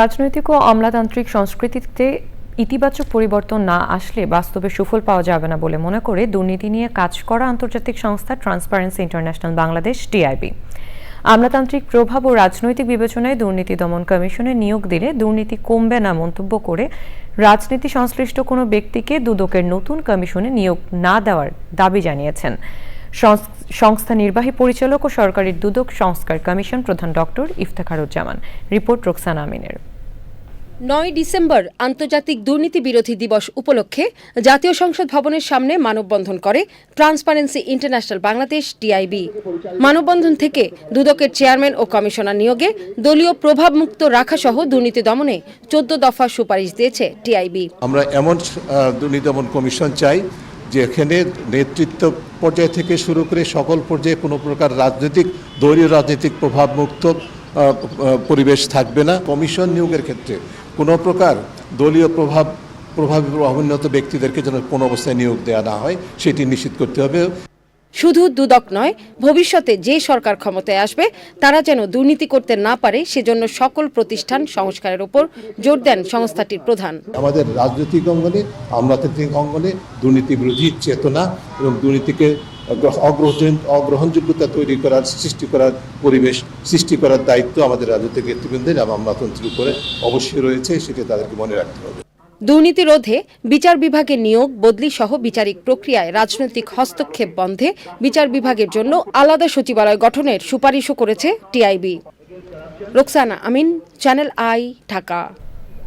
রাজনৈতিক ও আমলাতান্ত্রিক সংস্কৃতিতে ইতিবাচক পরিবর্তন না আসলে বাস্তবে সুফল পাওয়া যাবে না বলে মনে করে দুর্নীতি নিয়ে কাজ করা আন্তর্জাতিক সংস্থা ট্রান্সপারেন্সি ইন্টারন্যাশনাল বাংলাদেশ, টিআইবি। আমলাতান্ত্রিক প্রভাব ও রাজনৈতিক বিবেচনায় দুর্নীতি দমন কমিশনে নিয়োগ দিলে দুর্নীতি কমবে না মন্তব্য করে রাজনীতি সংশ্লিষ্ট কোনো ব্যক্তিকে দুদকের নতুন কমিশনে নিয়োগ না দেওয়ার দাবি জানিয়েছেন। সংস্থা নির্বাহী পরিচালক ও সরকারি দুদক সংস্কার কমিশন প্রধান ডক্টর ইফতেখারুজ্জামান। রিপোর্ট রোকসান আমিনের। নয় ডিসেম্বর আন্তর্জাতিক দুর্নীতি বিরোধী দিবস উপলক্ষে জাতীয় সংসদ ভবনের সামনে মানববন্ধন করে ট্রান্সপারেন্সি ইন্টারন্যাশনাল বাংলাদেশ টিআইবি মানববন্ধন থেকে দুদকের চেয়ারম্যান ও কমিশনার নিয়োগে দলীয় প্রভাবমুক্ত রাখা সহ দুর্নীতি দমনে চোদ্দ দফা সুপারিশ দিয়েছে টিআইবি আমরা এমন দুর্নীতি দমন কমিশন চাই যেখানে নেতৃত্ব পর্যায় থেকে শুরু করে সকল পর্যায়ে কোনো প্রকার রাজনৈতিক, দলীয় রাজনৈতিক প্রভাবমুক্ত পরিবেশ থাকবে না। কমিশন নিয়োগের ক্ষেত্রে কোনো প্রকার দলীয় প্রভাব প্রভাবিত অবনত ব্যক্তিদেরকে যেন কোনো অবস্থায় নিয়োগ দেওয়া না হয়, সেটি নিশ্চিত করতে হবে। শুধু দুদক নয়, ভবিষ্যতে যে সরকার ক্ষমতায় আসবে, তারা যেন দুর্নীতি করতে না পারে, সেজন্য সকল প্রতিষ্ঠান সংস্কারের উপর জোর দেন সংস্থাটির প্রধান। আমাদের রাজনৈতিক অঙ্গনে, আমলাতান্ত্রিক অঙ্গনে দুর্নীতি বিরোধী চেতনা এবং দুর্নীতিকে অগ্র- অগ্রহণ অগ্রহণযোগ্যতা তৈরি করার, সৃষ্টি করার পরিবেশ, সৃষ্টি করার দায়িত্ব আমাদের রাজনৈতিক নেতৃবৃন্দের আমলাতন্ত্রের উপরে অবশ্যই রয়েছে, সেটি তাদেরকে মনে রাখতে হবে। দুর্নীতি রোধে বিচার বিভাগের নিয়োগ, বদলি সহ বিচারিক প্রক্রিয়ায় রাজনৈতিক হস্তক্ষেপ বন্ধে বিচার বিভাগের জন্য আলাদা সচিবালয় গঠনের সুপারিশও করেছে TIB. Roksana Amin, channel I, Dhaka.